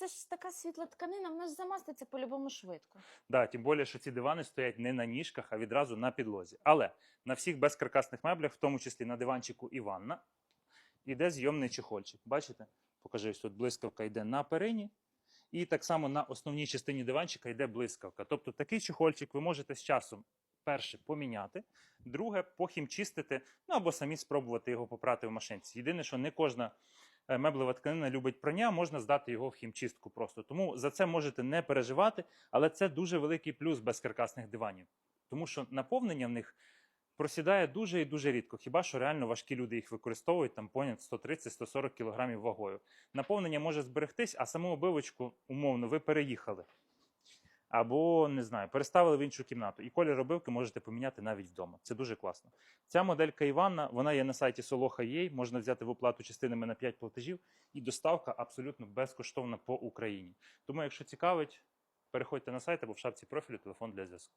це ж така світла тканина, вона ж замаститься по-любому швидко. Да, тим більше, що ці дивани стоять не на ніжках, а відразу на підлозі. Але на всіх безкаркасних меблях, в тому числі на диванчику і ванна, іде зйомний чехольчик. Бачите? Покажи, тут блискавка йде на перині. І так само на основній частині диванчика йде блискавка. Тобто такий чехольчик ви можете з часом перше поміняти, друге похімчистити, ну або самі спробувати його попрати в машинці. Єдине, що не кожна меблева тканина любить прання, можна здати його в хімчистку просто. Тому за це можете не переживати, але це дуже великий плюс безкаркасних диванів. Тому що наповнення в них просідає дуже і дуже рідко. Хіба що реально важкі люди їх використовують там понад 130-140 кг вагою. Наповнення може зберегтись, а саму обивочку, умовно, ви переїхали. Або не знаю, переставили в іншу кімнату. І колір обивки можете поміняти навіть вдома. Це дуже класно. Ця моделька Іванна, вона є на сайті Soloha.ua, можна взяти в оплату частинами на 5 платежів, і доставка абсолютно безкоштовна по Україні. Тому, якщо цікавить, переходьте на сайт або в шапці профілю телефон для зв'язку.